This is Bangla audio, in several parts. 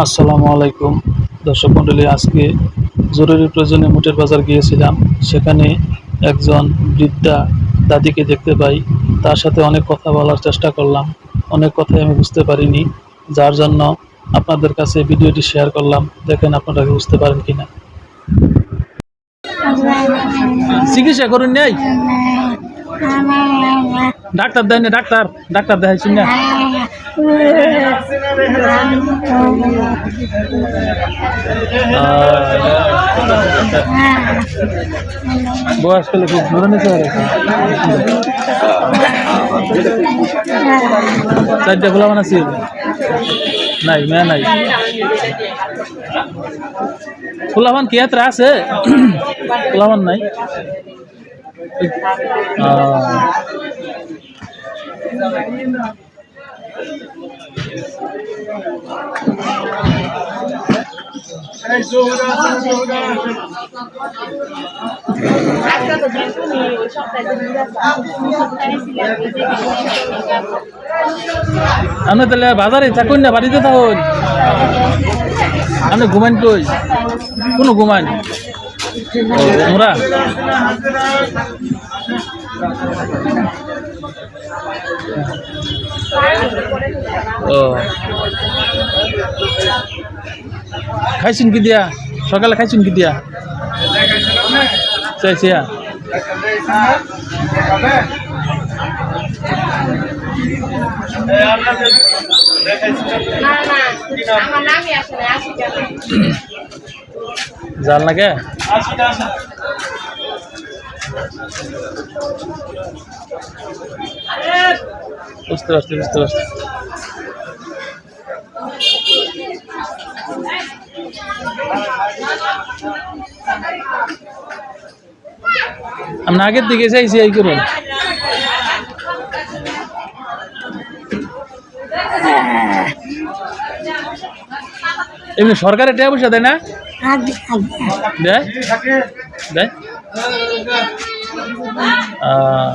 আসসালামু আলাইকুম। দর্শক মণ্ডলী আজকে জরুরি প্রয়োজনে মুটের বাজার গিয়েছিলাম। সেখানে একজন বৃদ্ধা দাদিকে দেখতে পাই। তার সাথে অনেক কথা বলার চেষ্টা করলাম। অনেক কথাই আমি বুঝতে পারিনি। যার জন্য আপনাদের কাছে ভিডিওটি শেয়ার করলাম। দেখেন আপনারা বুঝতে পারেন কিনা। চিকিৎসা করুন নেই ডাক্তার দেয় না ডাক্তার ডাক্তার দেখাইছি না বয়স করলে খুব মনে নিতে পারে চারটা খোলা মানে আছে? নাই মেয়ে নাই। খোলামান কি হাতে আছে খোলামান নাই আহ, আপনি তাহলে বাজারে থাকুন না বাড়িতে থাকুন। আপনি ঘুমান কই? কোনো ঘুমান তোমরা ও। খাইছেন কি দিয়া? সকালে খাইছেন কি দিয়া? কেন জাল লাগে বুঝতে পারছি বুঝতে পারছি। আমরা আগের দিকে চাইছি এই করুন। এমনি সরকারের টাকা পয়সা দেয় না? দেয়? দেয়? আহ,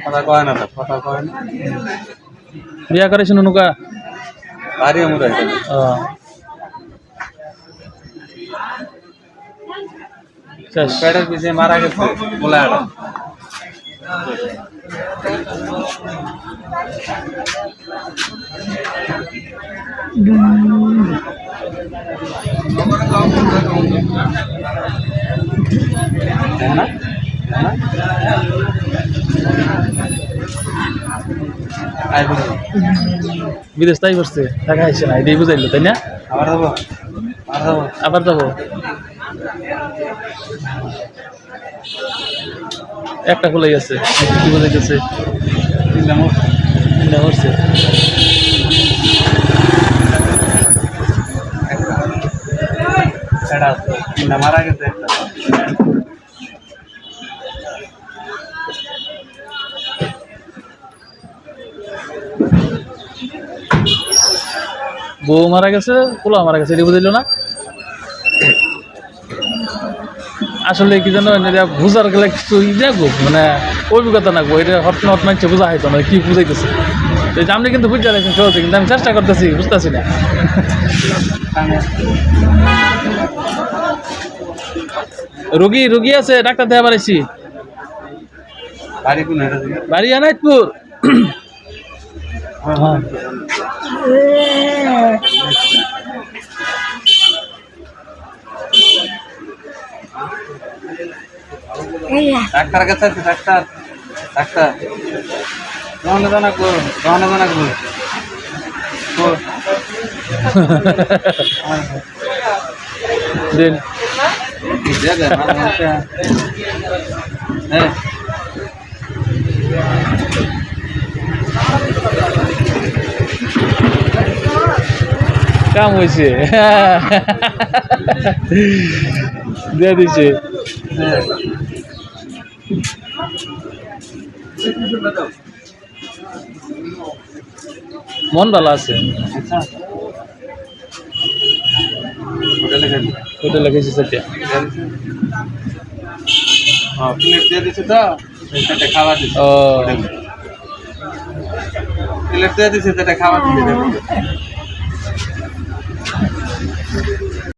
কথা কয় না তো কথা কয় না বিয়া করেছেন অনুকা বাড়ি আমরা ও শেষ পেটের পিছিয়ে মারা গেছে বলে আর না আই বলি বিদেশ তাই করছে টাকা আইসে না এটাই বুঝাইলো তাই না? আবার যাব আবার যাব। একটা খোলাই আছে কি বুঝাইতেছে করছে এটা তিনটা মারা গেছে একটা বউ মারা গেছে পোলা মারা গেছে এটি বুঝাইলো না? আসলে কি জানো বুঝার গেলে কিছু ই দেখব মানে অভিজ্ঞতা নাকবো এটা হট হট মানছে বোঝা হইতো না কি বুঝাইতেছে। তো আপনি কিন্তু বুঝতে পারছেন সহজে কিন্তু আমি চেষ্টা করতেছি বুঝতেছি না। রুগী রুগী আছে ডাক্তার দেওয়া পারাইছি বাড়ি আনাইতপুর। ডাক্তার কাছে আছে ডাক্তার। ডাক্তার। রওনা দানা কর কর। কর। দিন। কাম হয়েছে দিয়ে দিছে মন ভালো আছে হোটেলে লেগেছে সেটা হ্যাঁ প্লেট দিয়ে দিছে তো সেটা খাওয়া দিছে। ও। প্লেট